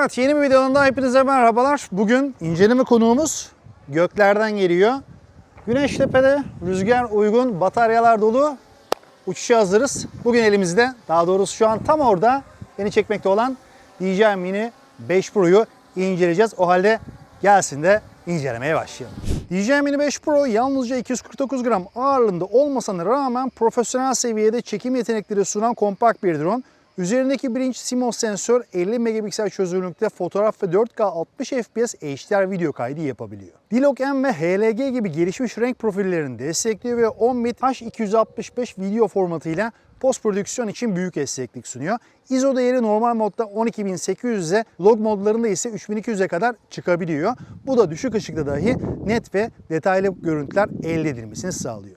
Evet yeni bir videonun daha hepinize merhabalar. Bugün inceleme konuğumuz göklerden geliyor. Güneş tepede, rüzgar uygun, bataryalar dolu. Uçuşa hazırız. Bugün elimizde, daha doğrusu şu an tam orada beni çekmekte olan DJI Mini 5 Pro'yu inceleyeceğiz. O halde gelsin de incelemeye başlayalım. DJI Mini 5 Pro yalnızca 249 gram ağırlığında olmasına rağmen profesyonel seviyede çekim yetenekleri sunan kompakt bir drone. Üzerindeki birinci CMOS sensör 50 megapiksel çözünürlükte fotoğraf ve 4K 60 FPS HDR video kaydı yapabiliyor. Dilog-M ve HLG gibi gelişmiş renk profillerini destekliyor ve 10 bit H265 video formatıyla post prodüksiyon için büyük esneklik sunuyor. ISO değeri normal modda 12800'e, log modlarında ise 3200'e kadar çıkabiliyor. Bu da düşük ışıkta dahi net ve detaylı görüntüler elde edilmesini sağlıyor.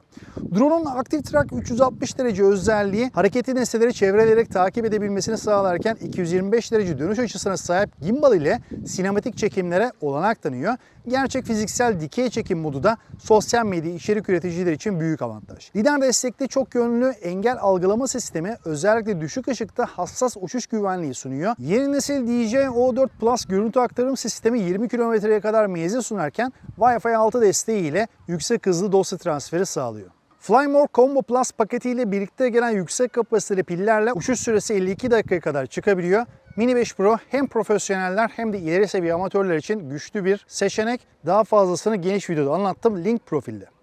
Drone'un aktif track 360 derece özelliği hareketli nesneleri çevreleyerek takip edebilmesini sağlarken 225 derece dönüş açısına sahip gimbal ile sinematik çekimlere olanak tanıyor. Gerçek fiziksel dikey çekim modu da sosyal medya içerik üreticileri için büyük avantaj. LiDAR destekli çok yönlü engel algılama sistemi özellikle düşük ışıkta hassas uçuş güvenliği sunuyor. Yeni nesil DJI O4 Plus görüntü aktarım sistemi 20 kilometreye kadar menzil sunarken Wi-Fi 6 desteğiyle yüksek hızlı dosya transferi sağlıyor. Flymore Combo Plus paketiyle birlikte gelen yüksek kapasiteli pillerle uçuş süresi 52 dakikaya kadar çıkabiliyor. Mini 5 Pro hem profesyoneller hem de ileri seviye amatörler için güçlü bir seçenek. Daha fazlasını geniş videoda anlattım. Link profilde.